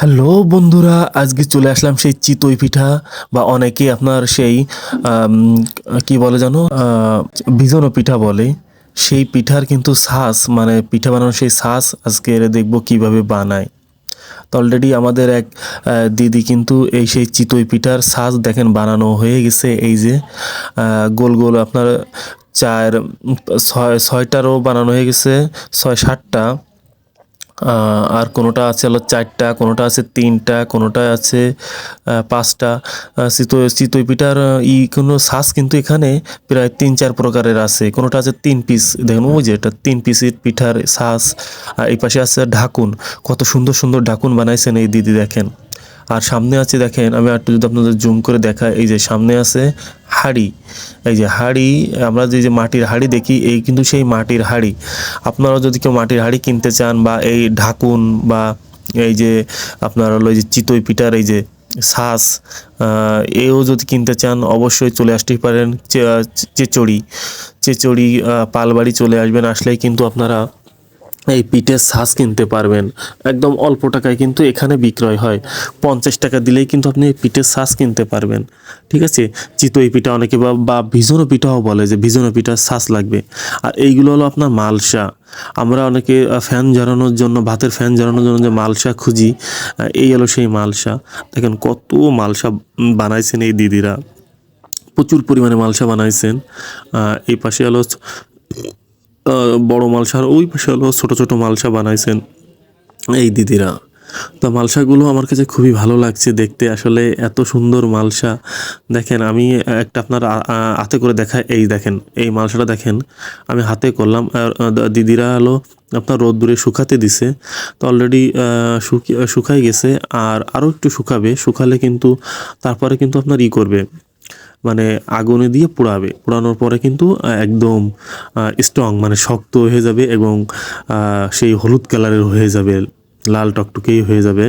Hello বন্ধুরা, আজকে চলে আসলাম সেই চিতই পিঠা বা অনেকে আপনার সেই কি বলে জানো বিজনো পিঠা বলে। সেই পিঠার কিন্তু শ্বাস মানে পিঠা বানানোর সেই শ্বাস আজকে দেখব কীভাবে বানায়। তো অলরেডি আমাদের এক দিদি কিন্তু এই সেই চিতই পিঠার শ্বাস দেখেন বানানো হয়ে গেছে, এই যে গোল গোল আপনার চার, ছয়, ছয়টারও বানানো হয়ে গেছে, ছয়, সাতটা। আর কোনোটা আছে হলো চারটা, কোনোটা আছে তিনটা, কোনোটা আছে পাঁচটা। চিতই চিতই পিঠার ই কোনো শ্বাস কিন্তু এখানে প্রায় তিন চার প্রকারের আছে। কোনোটা আছে তিন পিস। দেখুন, ওই যে এটা তিন পিসের পিঠার শ্বাস আর এই পাশে আছে ঢাকুন। কত সুন্দর সুন্দর ঢাকুন বানাইছেন এই দিদি দেখেন। আর সামনে আছে দেখেন, আমি একটু যদি আপনাদের জুম করে দেখাই, এই যে সামনে আছে হাড়ি। এই যে হাড়ি, আমরা যে যে মাটির হাড়ি দেখি, এই কিন্তু সেই মাটির হাড়ি। আপনারা যদি কেউ মাটির হাড়ি কিনতে চান বা এই ঢাকুন বা এই যে আপনার হলো যে চিতই পিঠার এই যে শ্বাস এও যদি কিনতে চান, অবশ্যই চলে আসতেই পারেন চেচড়ি। চেচড়ি পালবাড়ি চলে আসবেন, আসলেই কিন্তু আপনারা এই পিঠের শ্বাস কিনতে পারবেন। একদম অল্প টাকায় কিন্তু এখানে বিক্রয় হয়। পঞ্চাশ টাকা দিলেই কিন্তু আপনি এই পিঠের শ্বাস কিনতে পারবেন। ঠিক আছে? চিতই পিঠা অনেকে বা বা ভিজনো পিঠাও বলে যে ভিজনো পিঠার শ্বাস লাগবে। আর এইগুলো হলো আপনার মালসা। আমরা অনেকে ফ্যান জ্বালানোর জন্য, ভাতের ফ্যান জ্বালানোর জন্য যে মালসা খুঁজি এই হলো সেই মালসা। দেখেন কত মালসা বানাইছেন এই দিদিরা। প্রচুর পরিমাণে মালসা বানাইছেন। এই পাশে হলো বড় মালসা আর ওই পাশে হলো ছোটো ছোটো মালসা বানাইছেন এই দিদিরা। তো মালসাগুলো আমার কাছে খুবই ভালো লাগছে দেখতে, আসলে এত সুন্দর মালসা। দেখেন, আমি একটা আপনার হাতে করে দেখাই এই দেখেন, এই মালসাটা দেখেন, আমি হাতে করলাম, আর দিদিরা হলো আপনার রোদ্দুরে শুকাতে দিছে। তো অলরেডি শুকিয়ে শুকাই গেছে, আর আরও একটু শুকাবে, শুকালে কিন্তু তারপরে কিন্তু আপনার ই করবে। মানে আগুনে দিয়ে পোড়াবে। পোড়ানোর পরে কিন্তু একদম স্ট্রং মানে শক্ত হয়ে যাবে এবং সেই হলুদ কালারের হয়ে যাবে, লাল টকটকেই হয়ে যাবে।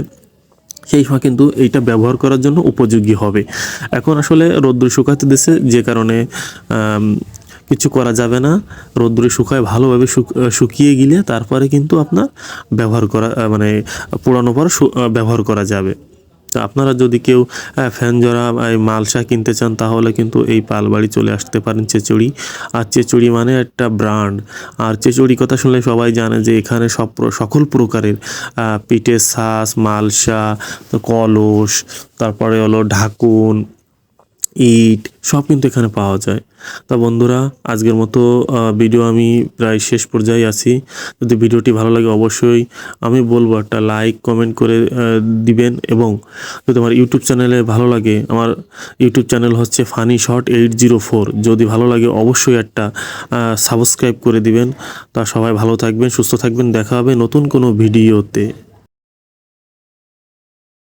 সেই সময় কিন্তু এইটা ব্যবহার করার জন্য উপযোগী হবে। এখন আসলে রৌদ্র শুকাতে দিছে, যে কারণে কিছু করা যাবে না। রৌদ্রে শুকায় ভালোভাবে শুকিয়ে গেলে তারপরে কিন্তু আপনার ব্যবহার করা মানে পোড়ানোর পর ব্যবহার করা যাবে। তো আপনারা যদি কেউ ফ্যান জরা মালসা কিনতে চান, তাহলে কিন্তু এই পালবাড়ি চলে আসতে পারেন চেচুড়ি। আর চেচুড়ি মানে একটা ব্র্যান্ড। আর চেচুড়ি কথা শুনলে সবাই জানে যে এখানে সব সকল প্রকারের পিঠে শাঁস মালসা, কলস, তারপরে হলো ঢাকুন ইট সব কিন্তু এখানে পাওয়া যায়। তা বন্ধুরা, আজকের মতো ভিডিও আমি প্রায় শেষ পর্যায়ে আছি। যদি ভিডিওটি ভালো লাগে অবশ্যই আমি বলব একটা লাইক কমেন্ট করে দিবেন এবং যদি আমার ইউটিউব চ্যানেলে ভালো লাগে, আমার ইউটিউব চ্যানেল হচ্ছে funny short eight zero four যদি ভালো লাগে অবশ্যই একটা সাবস্ক্রাইব করে দিবেন। তা সবাই ভালো থাকবেন, সুস্থ থাকবেন। দেখা হবে নতুন কোনো ভিডিওতে